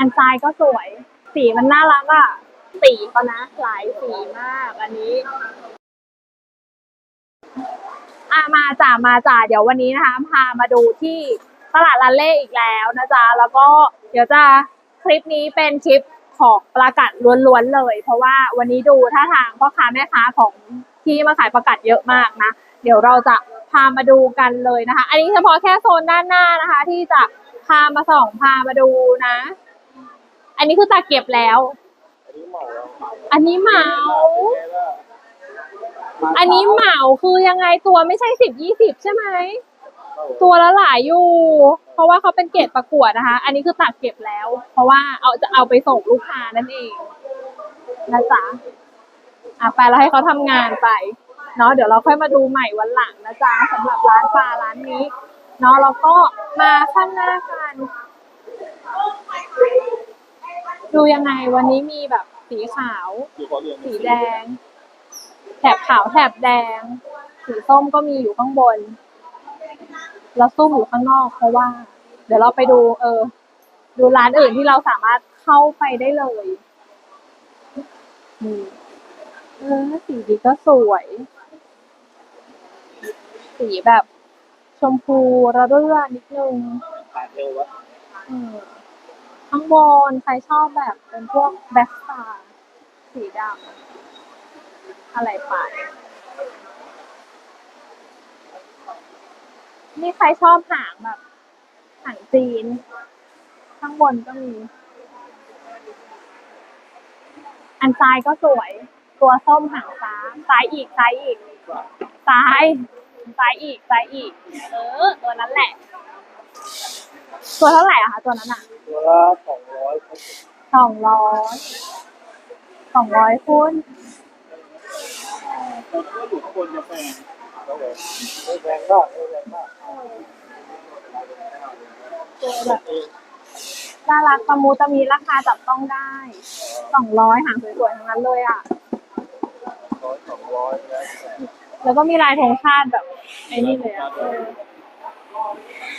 อันซ้ายก็สวย สีมันน่ารักอะ สีก็นะ หลายสีมากอันนี้อะมาจ้ามาจ้าเดี๋ยววันนี้นะคะพามาดูที่ตลาดลาเล่อีกแล้วนะจ๊ะแล้วก็เดี๋ยวจะคลิปนี้เป็นคลิปของประกัดล้วนๆเลย เพราะว่าวันนี้ดูท่าทางพ่อค้าแม่ค้าของที่มาขายประกัดเยอะมากนะ เดี๋ยวเราจะพามาดูกันเลยนะคะ อันนี้เฉพาะแค่โซนด้านหน้านะคะ ที่จะพามาส่องพามาดูนะ อันนี้คือตาเก็บแล้วอันนี้เหมาแล้ว อันนี้เหมา อันนี้เหมาคือยังไงตัวไม่ใช่สิบยี่สิบใช่ไหม ตัวละหลายอยู่ เพราะว่าเขาเป็นเกรดประกวดนะคะ อันนี้คือตัดเก็บแล้ว เพราะว่าเอาจะเอาไปส่งลูกค้านั่นเองนะจ๊ะอะไปแล้วให้เขาทำงานไป เนาะเดี๋ยวเราค่อยมาดูใหม่วันหลังนะจ๊ะสำหรับร้านปลาร้านนี้ เนาะแล้วก็มาข้างหน้ากัน ดูยังไงวันนี้มีแบบสีขาวคือเขาเรียนสีแดง แถบขาวแถบแดง สีส้มก็มีอยู่ข้างบนแล้วส้มอยู่ข้างนอกเพราะว่า เดี๋ยวเราไปดู เออ ดูร้านอื่นที่เราสามารถเข้าไปได้เลยนี่เออสีดีก็สวย สีแบบชมพูระเรื่อนิดนึงผ่านเร็ววะอืม ข้างบนใครชอบแบบเป็นพวกแบ็คสตาร์สีดำอะไรไปนี่ใครชอบหางแบบหางจีน ข้างบนก็มี อันซ้ายก็สวย ตัวส้มหางซ้ายซ้ายอีกซ้ายอีก ซ้ายซ้ายอีกซ้ายอีก เออ ตัวนั้นแหละ ตัวเท่าไหร่อะคะตัวนั้นอะ ละสองร้อยครับผมสองร้อยสองร้อยคูณผมก็อยู่ข้างบนจะแพงครับผมไม่แพงมากไม่แพงมากตัวแบบน่ารักประมูตะมีราคาจับต้องได้สองร้อยหางสวยๆทั้งนั้นเลยอะ ร้อยสองร้อยแล้วแต่แล้วก็มีลายธงชาติแบบไอ้นี่เลยอะเออ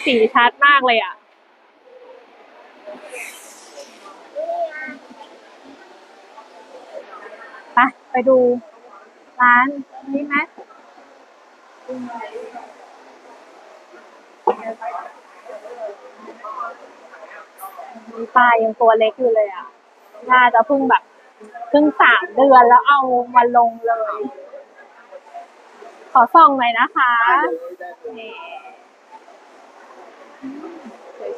สีชัดมากเลยอะ ไปดูร้านนี้ไหมมีปลายังตัวเล็กอยู่เลยอะ น่าจะเพิ่งแบบเพิ่งสามเดือนแล้วเอามาลงเลย ขอส่องหน่อยนะคะนี่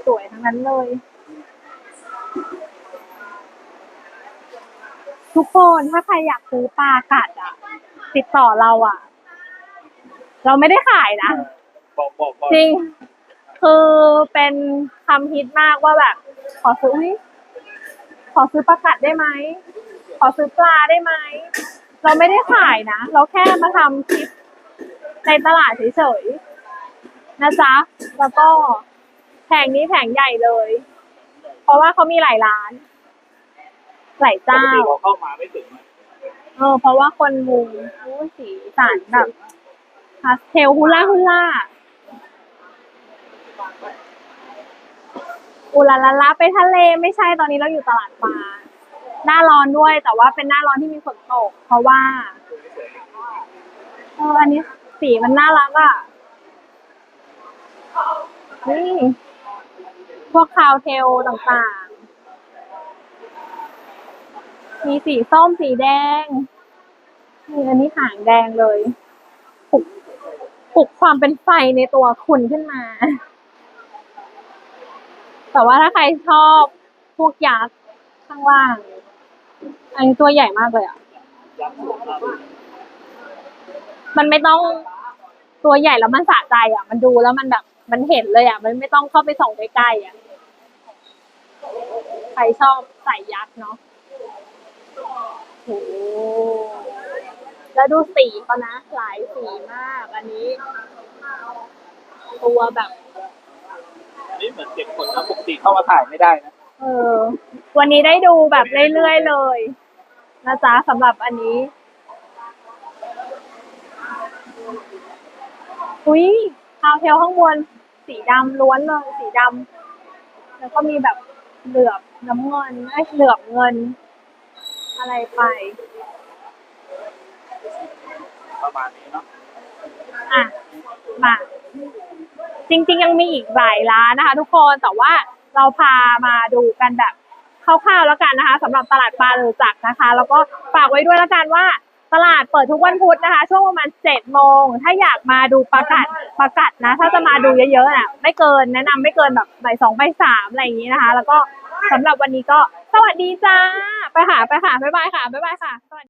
สวยๆทั้งนั้นเลย ทุกคนถ้าใครอยากซื้อปลากัดอะ ติดต่อเราอะ เราไม่ได้ขายนะ บอกบอกก่อนจริง คือเป็นคำฮิตมากว่าแบบ ขอซื้ออุ๊ยขอซื้อปลากัดได้ไหม ขอซื้อปลาได้ไหม เราไม่ได้ขายนะ เราแค่มาทำคลิปในตลาดเฉยๆนะจ๊ะ แล้วก็แผงนี้แผงใหญ่เลย เพราะว่าเขามีหลายร้าน หลายปกเจ้าติเขาเข้ามาไม่ถึงนะเออเพราะว่าคนมุงอู้สีสันแบบพาสเทลฮูล่าฮูล่าอุลาลาลาไปทะเลไม่ใช่ตอนนี้เราอยู่ตลาดปลาหน้าร้อนด้วยแต่ว่าเป็นหน้าร้อนที่มีฝนตก เพราะว่าเอออันนี้สีมันน่ารักอะนี่พวกคาวเทลต่างๆ มีสีส้มสีแดงนี่อันนี้หางแดงเลยปลุกปลุกความเป็นไฟในตัวคุณขึ้นมา แต่ว่าถ้าใครชอบพวกยักษ์ข้างล่าง อันนี้ตัวใหญ่มากเลยอะ มันไม่ต้องตัวใหญ่แล้วมันสะใจอะ มันดูแล้วมันแบบมันเห็นเลยอะ มันไม่ต้องเข้าไปส่องใกล้ๆอะ ใครชอบใส่ยักษ์เนาะ โอ้โหแล้วดูสีเขานะ หลายสีมาก อันนี้ ตัวแบบนี่เหมือนเด็กคนนะปกติเข้ามาถ่ายไม่ได้นะ เออ วันนี้ได้ดูแบบเรื่อยๆเลยนะจ๊ะสำหรับอันนี้อุ้ยคาวเทลข้างบน สีดำล้วนเลย สีดำแล้วก็มีแบบเหลือบน้ำเงินไอ้ยเหลืองเงิน อะไรไป ประมาณนี้เนาะอะ มา จริงๆยังมีอีกหลายร้านนะคะ ทุกคนแต่ว่าเราพามาดูกันแบบคร่าวๆแล้วกันนะคะสำหรับตลาดปลาเรือจักรนะคะ แล้วก็ฝากไว้ด้วยแล้วกันว่าตลาดเปิดทุกวันพุธนะคะ ช่วงประมาณเจ็ดโมง ถ้าอยากมาดูปลากัดปลากัดนะ ถ้าจะมาดูเยอะๆน่ะ ไม่เกินแนะนำไม่เกินแบบบ่ายสองบ่ายสามอะไรอย่างนี้นะคะ แล้วก็สำหรับวันนี้ก็ สวัสดีจ้า ไปหาไปค่ะบ๊ายบายค่ะบ๊ายบายค่ะสวัสดี